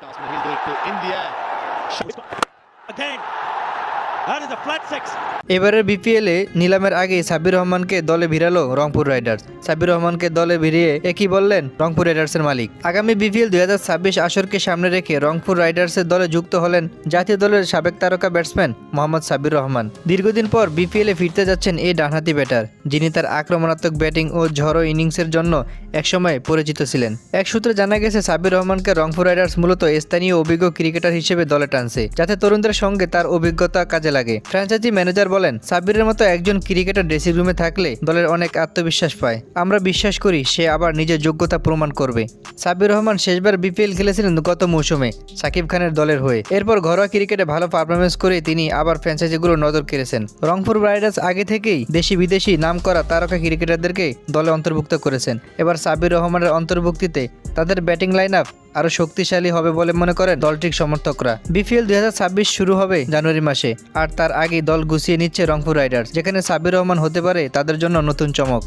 To India. Again. এবারের বিপিএলে নিলামের আগে সাব্বির রহমানকে দলে ভিড়ালো রংপুর রাইডার্স। সাব্বির রহমানকে দলে ভিড়িয়ে একই বললেন রংপুর রাইডার্সের মালিক? আগামী বিপিএল দুই হাজার ছাব্বিশ আসরকে সামনে রেখে রংপুর রাইডার্সের দলে যুক্ত হলেন জাতীয় দলের সাবেক তারকা ব্যাটসম্যান মোহাম্মদ সাব্বির রহমান। দীর্ঘদিন পর বিপিএলে ফিরতে যাচ্ছেন এই ডানহাতি ব্যাটার, যিনি তার আক্রমণাত্মক ব্যাটিং ও ঝড়ো ইনিংসের জন্য একসময় পরিচিত ছিলেন। এক সূত্রে জানা গেছে, সাব্বির রহমানকে রংপুর রাইডার্স মূলত স্থানীয় অভিজ্ঞ ক্রিকেটার হিসেবে দলে টানছে, যাতে তরুণদের সঙ্গে তার অভিজ্ঞতা কাজে লাগে ফ্র্যাঞ্চাইজি ম্যানেজার বলেন, সাব্বিরের মতো একজন ক্রিকেটার ড্রেসিং রুমে থাকলে দলের অনেক আত্মবিশ্বাস পায়। আমরা বিশ্বাস করি সে আবার নিজের যোগ্যতা প্রমাণ করবে। সাব্বির রহমান শেষবার বিপিএল খেলেছিলেন গত মৌসুমে, সাকিব খানের দলের হয়ে। এরপর ঘরোয়া ক্রিকেটে ভালো পারফরমেন্স করে তিনি আবার ফ্র্যাঞ্চাইজিগুলো নজর কেড়েছেন। রংপুর রাইডার্স আগে থেকেই দেশি বিদেশি নাম করা তারকা ক্রিকেটারদেরকে দলে অন্তর্ভুক্ত করেছেন। এবার সাব্বির রহমানের অন্তর্ভুক্তিতে তাদের ব্যাটিং লাইন আপ আরও শক্তিশালী হবে বলে মনে করে দলটির সমর্থকরা। বিপিএল দুই হাজার ছাব্বিশ শুরু হবে জানুয়ারি মাসে, আর তার আগে দল গুছিয়ে নিচ্ছে রংপুর রাইডার্স, যেখানে সাবির রহমান হতে পারে তাদের জন্য নতুন চমক।